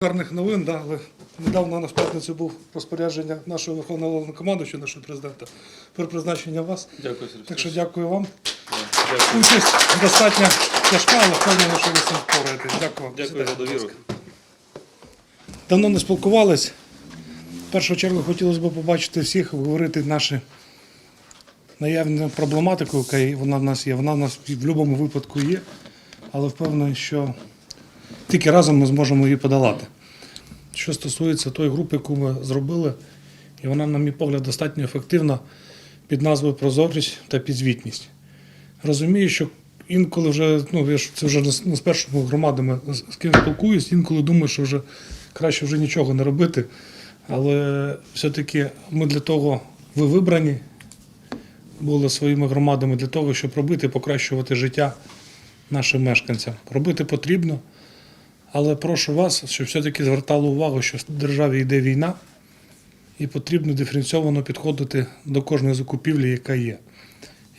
Гарних новин, да, але недавно у нас в п'ятницю був розпорядження нашого верховного головнокомандуючого, нашого президента, про призначення вас. Дякую, Сергій. Так що дякую вам. Дякую. Участь достатньо тяжка, але впевнений, що ви з цим впораєтесь. Дякую вам. Дякую за довіру. Давно не спілкувались. В першу чергу хотілося б побачити всіх, обговорити наші наявну проблематику, яка вона в нас є. Вона в нас в будь-якому випадку є, але впевнений, що тільки разом ми зможемо її подолати. Що стосується тої групи, яку ми зробили, і вона, на мій погляд, достатньо ефективна під назвою Прозорість та підзвітність. Розумію, що інколи вже, ну я ж це вже не з- першими громадами з ким спілкуюсь, інколи думаю, що вже краще вже нічого не робити. Але все-таки ми для того ви вибрані були своїми громадами для того, щоб робити покращувати життя нашим мешканцям. Робити потрібно, але прошу вас, щоб все-таки звертали увагу, що в державі йде війна, і потрібно диференційовано підходити до кожної закупівлі, яка є.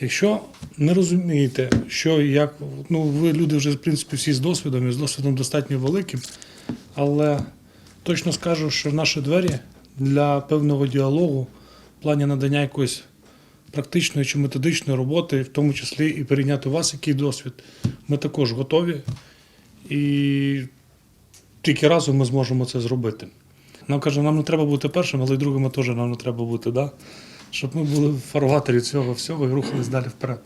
Якщо не розумієте, що як, ну ви люди вже в принципі всі з досвідом, і з досвідом достатньо великим, але точно скажу, що наші двері для певного діалогу в плані надання якоїсь практичної чи методичної роботи, в тому числі і перейняти у вас який досвід, ми також готові. І тільки разом ми зможемо це зробити. Нам каже, нам не треба бути першим, але й другими теж нам не треба бути, да? щоб ми були в фарватері цього всього і рухались далі вперед.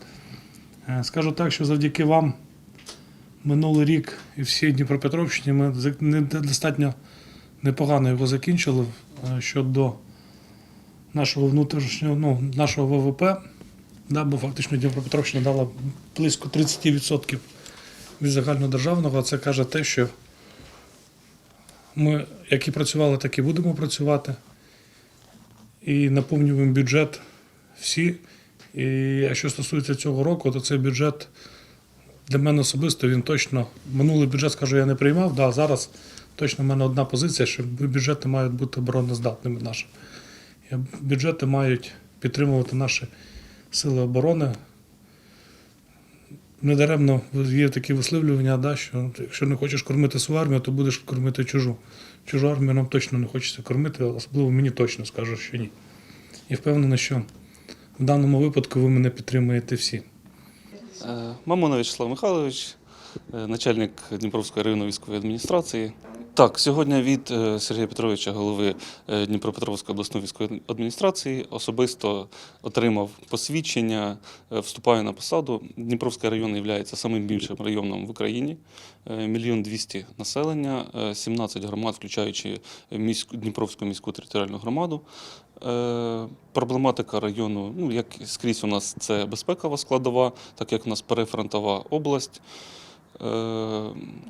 Е, Скажу так, що завдяки вам минулий рік і всій Дніпропетровщині ми достатньо непогано його закінчили е, щодо нашого внутрішнього, ну, нашого ВВП. Да, бо фактично Дніпропетровщина дала близько 30% від загальнодержавного. Це каже те, що ми як і працювали, так і будемо працювати. І наповнюємо бюджет всі. І а що стосується цього року, то цей бюджет для мене особисто він точно. Минулий бюджет, скажу, я не приймав. Да, зараз точно в мене одна позиція, що бюджети мають бути обороноздатними нашими. Бюджети мають підтримувати наші сили оборони. Недаремно є такі висловлювання, да, що якщо не хочеш кормити свою армію, то будеш кормити чужу. Чужу армію нам точно не хочеться кормити, особливо мені точно скажу, що ні. І впевнений, що в даному випадку ви мене підтримуєте всі. Е, Мамонович Вячеслав Михайлович, е, начальник Дніпровської районної військової адміністрації. Так, сьогодні від е, Сергія Петровича, голови е, Дніпропетровської обласної військової адміністрації, особисто отримав посвідчення, е, вступаю на посаду. Дніпровський район є самим більшим районом в Україні. Мільйон двісті населення, е, 17 громад, включаючи міську, Дніпровську міську територіальну громаду. Проблематика району, ну як скрізь у нас це безпекова складова, так як у нас перефронтова область.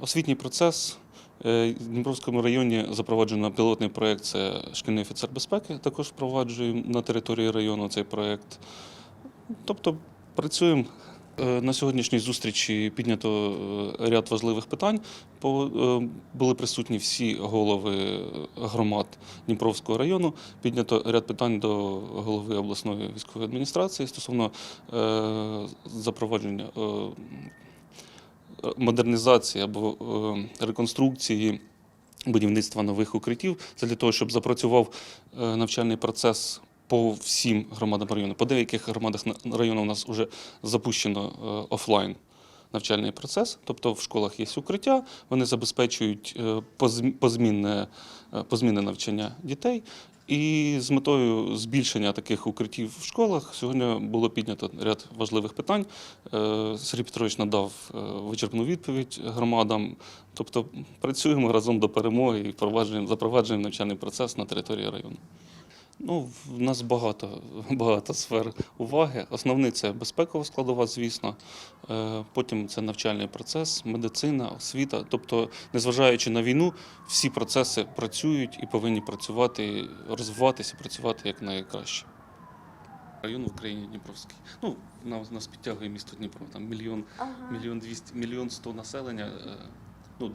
Освітній процес. Е, В Дніпровському районі запроваджено пілотний проєкт це шкільний офіцер безпеки. Також впроваджуємо на території району цей проєкт. Тобто працюємо. Е, На сьогоднішній зустрічі піднято е, ряд важливих питань. Були присутні всі голови громад Дніпровського району. Піднято ряд питань до голови обласної військової адміністрації стосовно запровадження модернізації або е, реконструкції будівництва нових укриттів. Це для того, щоб запрацював е, навчальний процес по всім громадам району. По деяких громадах району у нас вже запущено е, офлайн. Навчальний процес, тобто в школах є укриття, вони забезпечують позмінне, позмінне навчання дітей. І з метою збільшення таких укриттів в школах сьогодні було піднято ряд важливих питань. Е, Сергій Петрович надав е, вичерпну відповідь громадам. Тобто працюємо разом до перемоги і запроваджуємо навчальний процес на території району. Ну, в нас багато, багато сфер уваги. Основний це безпекова складова, звісно. Е, Потім це навчальний процес, медицина, освіта. Тобто, незважаючи на війну, всі процеси працюють і повинні працювати, розвиватися, працювати як найкраще. Район в Україні Дніпровський. Ну, нас, нас підтягує місто Дніпро. Там мільйон, мільйон двісті, мільйон сто населення. е, Ну,